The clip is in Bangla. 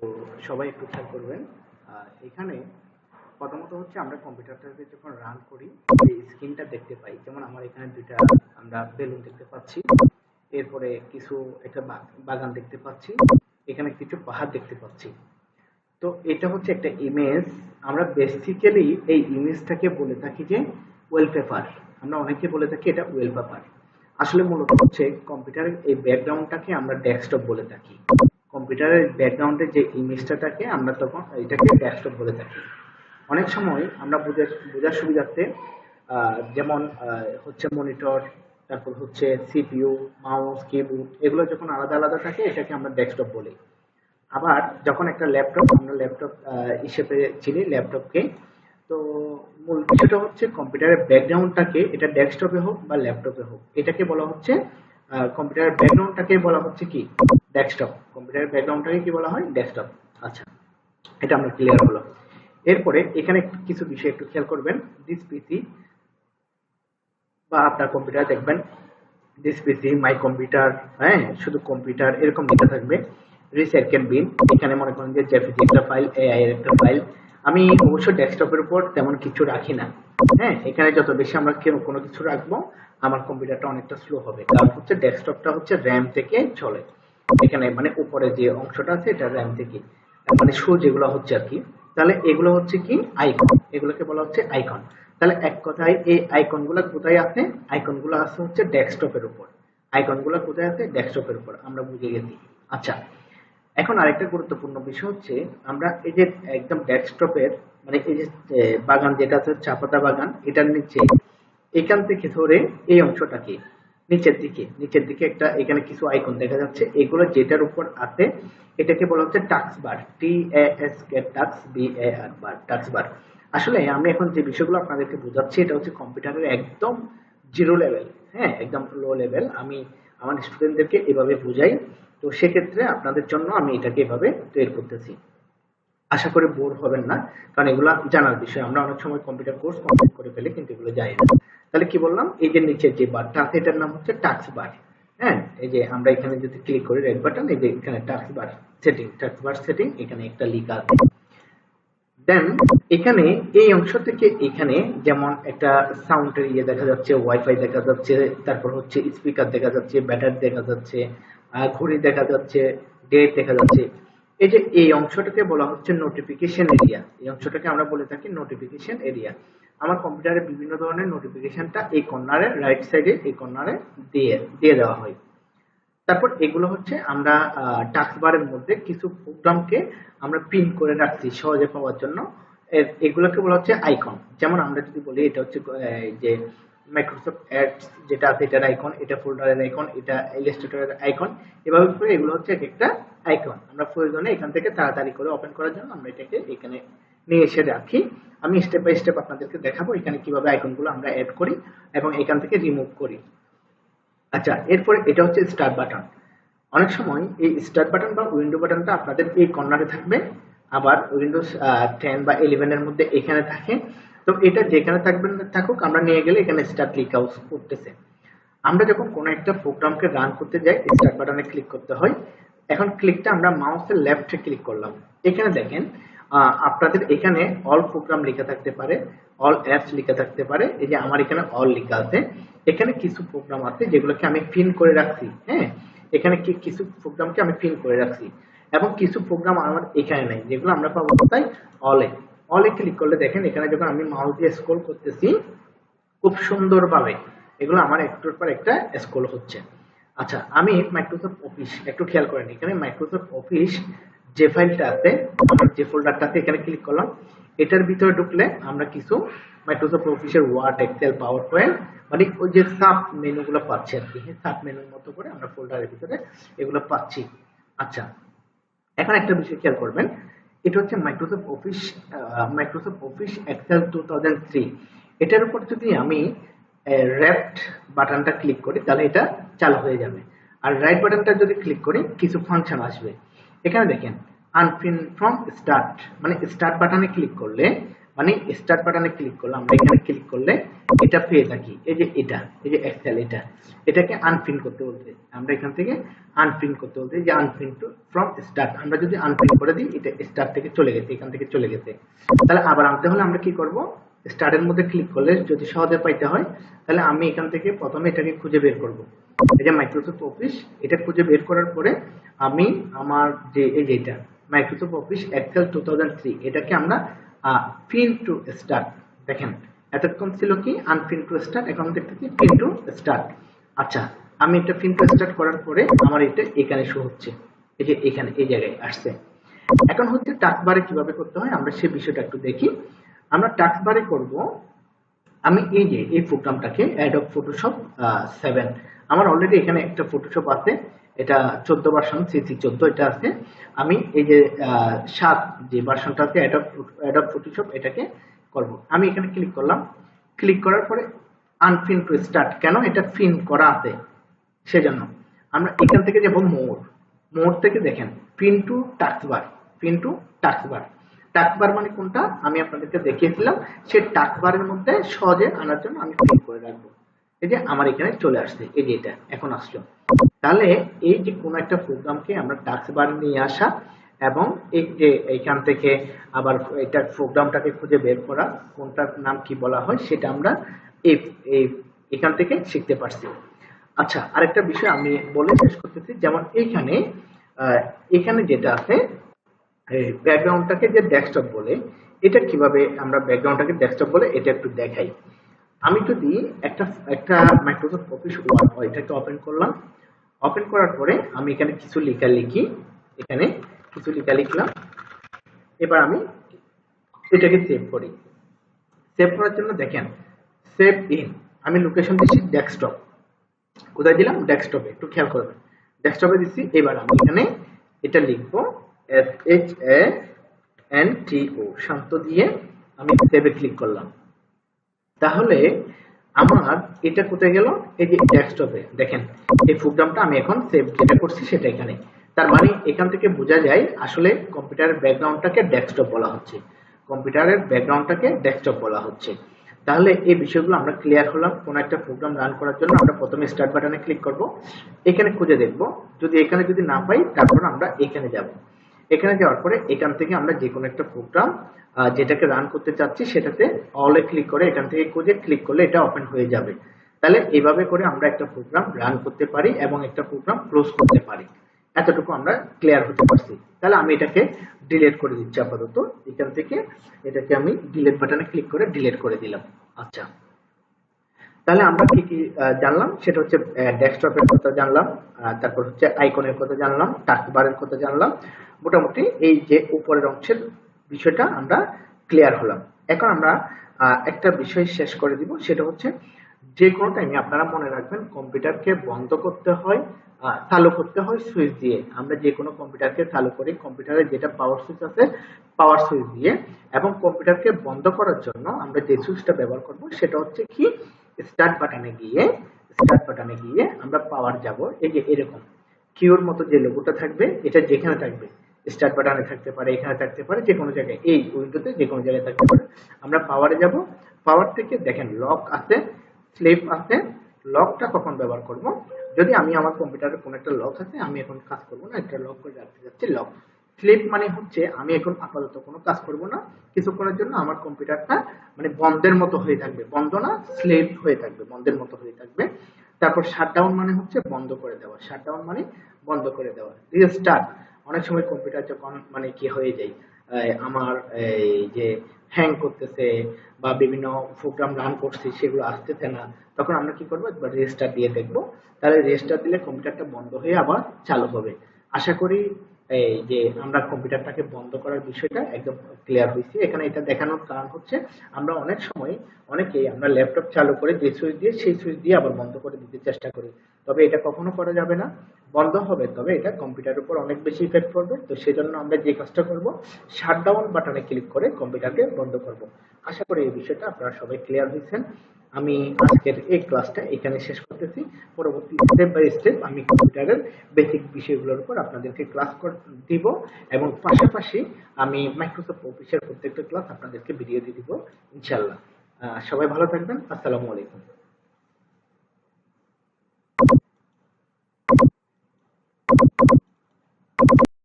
তো সবাই একটু খেয়াল করবেন। এখানে প্রথমত হচ্ছে আমরা কম্পিউটারটাকে যখন রান করি, এই স্ক্রিনটা দেখতে পাই। যেমন আমার এখানে দুইটা আমরা বেলুন দেখতে পাচ্ছি। এরপরে কিছু একটা বাগান দেখতে পাচ্ছি। এখানে কিছু পাহাড় দেখতে পাচ্ছি। তো এটা হচ্ছে একটা ইমেজ আমরা বেসিক্যালি এই ইমেজটাকে বলে থাকি যে ওয়েলপেপার আমরা অনেকে বলে থাকি এটা ওয়েলপেপার আসলে মূলত হচ্ছে কম্পিউটারের এই ব্যাকগ্রাউন্ডটাকে আমরা ডেস্কটপ বলে থাকি। কম্পিউটারের ব্যাকগ্রাউন্ডে যে ইমেজটা থাকে, আমরা তখন এটাকে ডেস্কটপ বলে থাকি। অনেক সময় আমরা বোঝার বোঝার সুবিধার্থে যেমন হচ্ছে মনিটর তারপর হচ্ছে সিপিইউ মাউস কিবোর্ড এগুলো যখন আলাদা আলাদা থাকে, এটাকে আমরা ডেস্কটপ বলি। আবার যখন একটা ল্যাপটপ আমরা ল্যাপটপ হিসেবে চিনি ল্যাপটপকে তো মূল বিষয়টা হচ্ছে কম্পিউটারের ব্যাকগ্রাউন্ডটাকে, এটা ডেস্কটপে হোক বা ল্যাপটপে হোক, এটাকে বলা হচ্ছে কম্পিউটারের ব্যাকগ্রাউন্ডটাকে বলা হচ্ছে কি? ডেস্কটপ কম্পিউটারের ব্যাকগ্রাউন্ডটাকে কি বলা হয়? ডেস্কটপ আচ্ছা এটা আমরা ক্লিয়ার হলো এরপরে এখানে কিছু বিষয় একটু খেয়াল করবেন। দিস পিসি বা আপনার কম্পিউটার দেখবেন। দিস পিসি মাই কম্পিউটার হ্যাঁ শুধু কম্পিউটার এরকম লেখা থাকবে। রিসাইকেল বিন এখানে মনে করেন যে জেপিজি একটা ফাইল এআই এর একটা ফাইল আমি অবশ্য ডেস্কটপের উপর তেমন কিছু রাখি না। হ্যাঁ এখানে যত বেশি আমরা কোনো কিছু রাখব, আমার কম্পিউটারটা অনেকটা স্লো হবে। কারণ হচ্ছে ডেস্কটপটা হচ্ছে র্যাম থেকে চলে। এখানে মানে উপরে যে অংশটা আছে, এটা র্যাম থেকে। মানে শো যেগুলো হচ্ছে আর কি। তাহলে এগুলো হচ্ছে কি? আইকন এগুলোকে বলা হচ্ছে আইকন তাহলে এক কথায় এই আইকনগুলো কোথায় আছে? আইকনগুলো আছে হচ্ছে ডেস্কটপের উপর। আইকনগুলো কোথায় আছে? ডেস্কটপের উপর। আমরা বুঝে গেছি। আচ্ছা এখন আরেকটা গুরুত্বপূর্ণ বিষয় হচ্ছে, আমরা এই যে একদম ডেস্কটপের মানে এই যে বাগান যেটা আছে চা পাতা বাগান, এটার নিচে, এখান থেকে ধরে এই অংশটাকে, নিচের দিকে নিচের দিকে একটা এখানে কিছু আইকন দেখা যাচ্ছে, এগুলো যেটার উপর আছে, এটাকে বলা হচ্ছে taskbar T S K টাক্স B A R bar taskbar আসলে আমি এখন যে বিষয়গুলো আপনাদেরকে বোঝাচ্ছি, এটা হচ্ছে কম্পিউটারের একদম জিরো লেভেল হ্যাঁ একদম লো লেভেল আমি আমার স্টুডেন্টদেরকে এভাবে বোঝাই। তো সেক্ষেত্রে আপনাদের জন্য আমি এটাকে এভাবে তৈরি করতেছি। আশা করি বোর হবেন না, কারণ এগুলো জানার বিষয়। আমরা অনেক সময় কম্পিউটার কোর্স কমপ্লিট করে ফেলে, কিন্তু এগুলো জানি না। তাহলে কি বললাম? এই যে নিচের যে বারটা এটার নাম হচ্ছে টাক্স বার হ্যাঁ? এই যে আমরা এখানে যদি ক্লিক করি রেড বাটন এই যে এখানে taskbar setting taskbar setting এখানে একটা লিখা আছে দেন এখানে এই অংশ থেকে এখানে যেমন একটা সাউন্ডের ইয়ে দেখা যাচ্ছে ওয়াইফাই দেখা যাচ্ছে, তারপর হচ্ছে স্পিকার দেখা যাচ্ছে ব্যাটারি দেখা যাচ্ছে ঘড়ি দেখা যাচ্ছে ডেট দেখা যাচ্ছে। এই যে এই অংশটাকে বলা হচ্ছে নোটিফিকেশন এরিয়া এই অংশটাকে আমরা বলে থাকি নোটিফিকেশন এরিয়া আমার কম্পিউটারে বিভিন্ন ধরনের নোটিফিকেশনটা এই কর্নারে রাইট সাইডে এই কর্নারে দিয়ে দিয়ে দেওয়া হয়। তারপর এগুলো হচ্ছে আমরা টাস্ক বারের মধ্যে কিছু প্রোগ্রামকে আমরা পিন করে রাখছি সহজে পাওয়ার জন্য। এগুলোকে বলা হচ্ছে আইকন যেমন আমরা যদি বলি, এটা হচ্ছে যে মাইক্রোসফট অ্যাডস যেটা আছে, এটার আইকন এটা ফোল্ডারের আইকন এটা ইলাস্ট্রেটরের আইকন এভাবে করে এগুলো হচ্ছে এক একটা আইকন আমরা প্রয়োজনে এখান থেকে তাড়াতাড়ি করে ওপেন করার জন্য আমরা এটাকে এখানে নিয়ে এসে রাখি। আমি স্টেপ বাই স্টেপ আপনাদেরকে দেখাবো এখানে কীভাবে আইকনগুলো আমরা অ্যাড করি এবং এখান থেকে রিমুভ করি। আচ্ছা এরপরে এটা হচ্ছে স্টার্ট বাটন অনেক সময় এই স্টার্ট বাটন বা উইন্ডো বাটনটা আপনাদের এই কর্নারে থাকবে, আবার উইন্ডোজ টেন বা ইলেভেনের মধ্যে এখানে থাকে। তো এটা যেখানে থাকবে না থাকুক, আমরা নিয়ে গেলে এখানে স্টার্ট ক্লিক আউট করতেছে। আমরা যখন কোনো একটা প্রোগ্রামকে রান করতে যাই স্টার্ট বাটনে ক্লিক করতে হয়। এখন ক্লিকটা আমরা মাউসের লেফটে ক্লিক করলাম। এখানে দেখেন আপনাদের এখানে অল প্রোগ্রাম লেখা থাকতে পারে অল অ্যাপস লেখা থাকতে পারে, এই যে আমার এখানে অল লেখা আছে। এখানে কিছু প্রোগ্রাম আছে যেগুলোকে আমি পিন করে রাখছি হ্যাঁ? এখানে কিছু প্রোগ্রামকে আমি পিন করে রাখছি। এবং কিছু প্রোগ্রাম আমার এখানে নেই, যেগুলো আমরা পাবো কোথায়? অলে অলে ক্লিক করলে দেখেন, এখানে যখন আমি মাউস দিয়ে স্ক্রল করতেছি, খুব সুন্দরভাবে এগুলো আমার একটার পর একটা স্ক্রল হচ্ছে। আচ্ছা আমি মাইক্রোসফট অফিস একটু খেয়াল করেন, এখানে মাইক্রোসফট অফিস যে ফাইলটা আছে, যে ফোল্ডারটাতে এখানে ক্লিক করলাম। এটার ভিতরে ঢুকলে আমরা কিছু মাইক্রোসফট অফিসের ওয়ার্ড এক্সেল পাওয়ার পয়েন্ট মানে ওই যে সাব মেনুগুলো পাচ্ছি আর কি। সাব মেনুর মতো করে আমরা ফোল্ডারের ভিতরে এগুলো পাচ্ছি। আচ্ছা এখন একটা বিষয় খেয়াল করবেন। এটা হচ্ছে Microsoft Office Microsoft Office Excel two thousand three এটার উপর যদি আমি রেফট বাটনটা ক্লিক করি, তাহলে এটা চালু হয়ে যাবে। আর রাইট বাটনটা যদি ক্লিক করি, কিছু ফাংশন আসবে। এখানে দেখেন আনপিন ফ্রম স্টার্ট মানে স্টার্ট বাটনে ক্লিক করলে মানে স্টার্ট বাটনে ক্লিক করলে, আমরা এখানে ক্লিক করলে এটা পেয়ে থাকি। এই যে এটা, এই যে এক্সেল এটা। এটাকে আনপ্রিন্ট করতে বলতে আমরা এখান থেকে আনপ্রিন্ট করতে বলতে যে আনপ্রিন্ট ফ্রম স্টার্ট আমরা যদি আনপ্রিন্ট করে দিই, এটা স্টার্ট থেকে চলে গেছে, এখান থেকে চলে গেছে। তাহলে আবার আনতে হলে আমরা কি করব? স্টার্টের মধ্যে ক্লিক করলে যদি সহজে পাইতে হয়, তাহলে আমি এখান থেকে প্রথমে এটাকে খুঁজে বের করব। এই যে মাইক্রোসফট অফিস এটা খুঁজে বের করার পরে আমি আমার যে এই যে এটা Microsoft Office Excel two thousand three এটাকে আমরা পিন টু স্টার্ট দেখেন, এতক্ষণ ছিল কি? আনপিন টু স্টার্ট এখন দেখতেছি পিন টু স্টার্ট আচ্ছা আমি এটা পিন টু স্টার্ট করার পরে আমার এটা এখানে শো হচ্ছে। এই যে এখানে, এই জায়গায় আসছে। এখন হচ্ছে টাস্ক বারে কীভাবে করতে হয়? আমরা সেই বিষয়টা একটু দেখি। আমরা টাস্ক বারে করব। আমি এই যে, এই প্রোগ্রামটাকে অ্যাডব ফটোশপ সেভেন আমার অলরেডি এখানে একটা ফটোশপ আছে, এটা চোদ্দ ভার্সন সিসি চোদ্দ, এটা আছে। আমি এই যে সাত যে ভার্সনটা আছে অ্যাডব ফটোশপ এটাকে করব। আমি এখানে ক্লিক করলাম। ক্লিক করার পরে আনফিন টু স্টার্ট কেন? এটা ফিন করা আছে, সেজন্য। আমরা এখান থেকে যাব মোর মোর থেকে দেখেন pin to taskbar pin to taskbar taskbar মানে কোনটা? আমি আপনাদেরকে দেখিয়েছিলাম, সেই টাক্স বারের মধ্যে সহজে আনার জন্য আমি ক্লিক করে রাখব। এই যে আমার এখানে চলে আসছে, এই যে এটা, এখন আসলো। তাহলে এই যে কোনো একটা প্রোগ্রামকে আমরা টাস্ক বার নিয়ে আসা এবং এই যে এইখান থেকে আবার এটা প্রোগ্রামটাকে খুঁজে বের করা, কোনটার নাম কি বলা হয় সেটা আমরা এই এখান থেকে শিখতে পারছি। আচ্ছা আরেকটা বিষয় আমি বলে শেষ করতেছি, যেমন এইখানে এখানে যেটা আছে ব্যাকগ্রাউন্ডটাকে যে ডেস্কটপ বলে, এটা কীভাবে আমরা ব্যাকগ্রাউন্ডটাকে ডেস্কটপ বলে এটা একটু দেখাই। আমি যদি একটা একটা মাইক্রোসফট অফিস এটাকে ওপেন করলাম। ওপেন করার পরে আমি এখানে কিছু লেখা লিখি। এখানে কিছু লেখা লিখলাম। এবার আমি এটাকে সেভ করি। সেভ করার জন্য দেখেন সেভ ইন আমি লোকেশন দিচ্ছি ডেস্কটপ কোথায় দিলাম? ডেস্কটপে একটু খেয়াল করবেন। ডেস্কটপে দিচ্ছি। এবার আমি এখানে এটা লিখব S H A N T O Shanto দিয়ে আমি সেভে ক্লিক করলাম। তাহলে আমার এটা কোথায় গেল? এই যে ডেস্কটপে দেখেন, এই প্রোগ্রামটা আমি এখন সেভ যেটা করছি সেটা এখানে। তার মানে এখান থেকে বোঝা যায় আসলে কম্পিউটারের ব্যাকগ্রাউন্ডটাকে ডেস্কটপ বলা হচ্ছে। কম্পিউটারের ব্যাকগ্রাউন্ডটাকে ডেস্কটপ বলা হচ্ছে। তাহলে এই বিষয়গুলো আমরা ক্লিয়ার হলাম। কোনো একটা প্রোগ্রাম রান করার জন্য আমরা প্রথমে স্টার্ট বাটনে ক্লিক করব। এখানে খুঁজে দেখব। যদি এখানে যদি না পাই, তারপর আমরা এখানে যাব। এখানে যাওয়ার পরে এখান থেকে আমরা যে কোনো একটা প্রোগ্রাম যেটাকে রান করতে চাচ্ছি, সেটাতে অলে ক্লিক করে এখান থেকে খুঁজে ক্লিক করলে এটা ওপেন হয়ে যাবে। তাহলে এভাবে করে আমরা একটা প্রোগ্রাম রান করতে পারি এবং একটা প্রোগ্রাম ক্লোজ করতে পারি। এতটুকু আমরা ক্লিয়ার হতে পারছি। তাহলে আমি এটাকে ডিলেট করে দিচ্ছি আপাতত। এখান থেকে এটাকে আমি ডিলেট বাটনে ক্লিক করে ডিলেট করে দিলাম। আচ্ছা। তাহলে আমরা কি কি জানলাম। সেটা হচ্ছে ডেস্কটপের কথা জানলাম তারপর হচ্ছে আইকনের কথা জানলাম টাস্ক বারের কথা জানলাম। মোটামুটি এই যে উপরের অংশের বিষয়টা আমরা ক্লিয়ার হলাম। এখন আমরা একটা বিষয় শেষ করে দিব, সেটা হচ্ছে যে কোনো টাইমে আপনারা মনে রাখবেন, কম্পিউটারকে বন্ধ করতে হয় চালু করতে হয় সুইচ দিয়ে। আমরা যে কোনো কম্পিউটারকে চালু করি, কম্পিউটারে যেটা পাওয়ার সুইচ আছে পাওয়ার সুইচ দিয়ে। এবং কম্পিউটারকে বন্ধ করার জন্য আমরা যে সুইচটা ব্যবহার করব, সেটা হচ্ছে কি স্টার্ট বাটনে গিয়ে স্টার্ট বাটনে গিয়ে আমরা পাওয়ার যাব। এই যে এরকম। কিউর মতো যে লোগোটা থাকবে, এটা যেখানে থাকবে স্টার্ট বাটনে থাকতে পারে, এখানে থাকতে পারে যে কোনো জায়গায়, এই উইন্ডোতে যে কোনো জায়গায় থাকতে পারে। আমরা পাওয়ারে যাব। পাওয়ার থেকে দেখেন লক আছে স্লিপ আছে লকটা কখন ব্যবহার করব? যদি আমি আমার কম্পিউটারে কোনো একটা লক আছে, আমি এখন কাজ করব না, একটা লক করে রাখতে যাচ্ছি লক স্লিপ মানে হচ্ছে আমি এখন আপাতত কোনো কাজ করব না। কিছুক্ষণের জন্য আমার কম্পিউটারটা মানে বন্ধের মতো হয়ে থাকবে। বন্ধ না স্লিপ হয়ে থাকবে, বন্ধের মতো হয়ে থাকবে। তারপর শাটডাউন মানে হচ্ছে বন্ধ করে দেওয়া। শাটডাউন মানে বন্ধ করে দেওয়া। রিস্টার্ট অনেক সময় কম্পিউটার যখন মানে কি হয়ে যায় আমার এই যে হ্যাং করতেছে বা বিভিন্ন প্রোগ্রাম রান করছি সেগুলো আসতেছে না, তখন আমরা কি করব? একবার রেজিস্টার দিয়ে দেখব। তাহলে রেজিস্টার দিলে কম্পিউটারটা বন্ধ হয়ে আবার চালু হবে। আশা করি এই যে আমরা কম্পিউটারটাকে বন্ধ করার বিষয়টা একদম ক্লিয়ার হয়েছে এখানে এটা দেখানোর কারণ হচ্ছে, আমরা অনেক সময় অনেকেই আমরা ল্যাপটপ চালু করে যে সুইচ দিয়ে সেই সুইচ দিয়ে আবার বন্ধ করে দিতে চেষ্টা করি। তবে এটা কখনো করা যাবে না। বন্ধ হবে, তবে এটা কম্পিউটারের উপর অনেক বেশি ইফেক্ট পড়বে। তো সেজন্য আমরা যে কাজটা করব শাটডাউন বাটনে ক্লিক করে কম্পিউটারকে বন্ধ করব। আশা করি এই বিষয়টা আপনারা সবাই ক্লিয়ার হয়েছেন আমি আজকের এই ক্লাসটা এখানে শেষ করতেছি। পরবর্তী স্টেপ বাই স্টেপ আমি কম্পিউটারের বেসিক বিষয়গুলোর উপর আপনাদেরকে ক্লাস দিব এবং পাশাপাশি আমি মাইক্রোসফট অফিসের প্রত্যেকটা ক্লাস আপনাদেরকে ভিডিও দিয়ে দিব ইনশাল্লাহ সবাই ভালো থাকবেন। আসসালামু আলাইকুম।